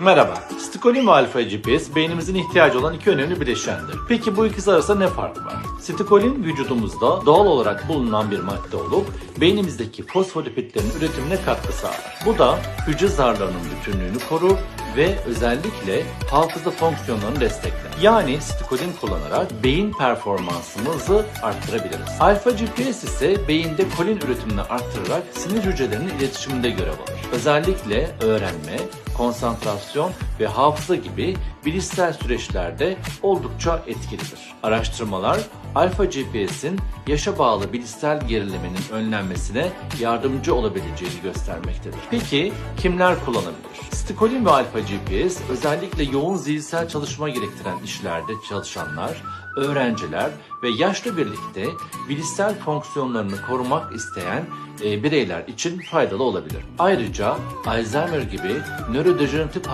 Merhaba. Stikolin ve alfa GPS beynimizin ihtiyacı olan iki önemli bileşendir. Peki bu ikisi arasında ne fark var? Stikolin vücudumuzda doğal olarak bulunan bir madde olup beynimizdeki fosfolipidlerin üretimine katkı sağlar. Bu da hücre zarlarının bütünlüğünü korur ve özellikle hafıza fonksiyonlarını destekler. Yani stikolin kullanarak beyin performansımızı arttırabiliriz. Alfa GPS ise beyinde kolin üretimini arttırarak sinir hücrelerinin iletişiminde görev alır. Özellikle öğrenme, konsantrasyon 行。Ve hafıza gibi bilişsel süreçlerde oldukça etkilidir. Araştırmalar alfa GPS'in yaşa bağlı bilişsel gerilemenin önlenmesine yardımcı olabileceğini göstermektedir. Peki kimler kullanabilir? Stikolin ve alfa GPS özellikle yoğun zihinsel çalışma gerektiren işlerde çalışanlar, öğrenciler ve yaşlı birlikte bilişsel fonksiyonlarını korumak isteyen e, bireyler için faydalı olabilir. Ayrıca Alzheimer gibi nörodejeneratif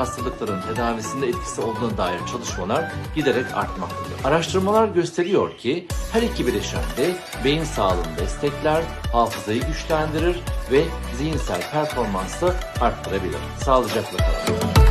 hastalıkların tedavisinde etkisi olduğuna dair çalışmalar giderek artmaktadır. Araştırmalar gösteriyor ki her iki bileşen de beyin sağlığını destekler, hafızayı güçlendirir ve zihinsel performansı arttırabilir. Sağlıcakla kalın.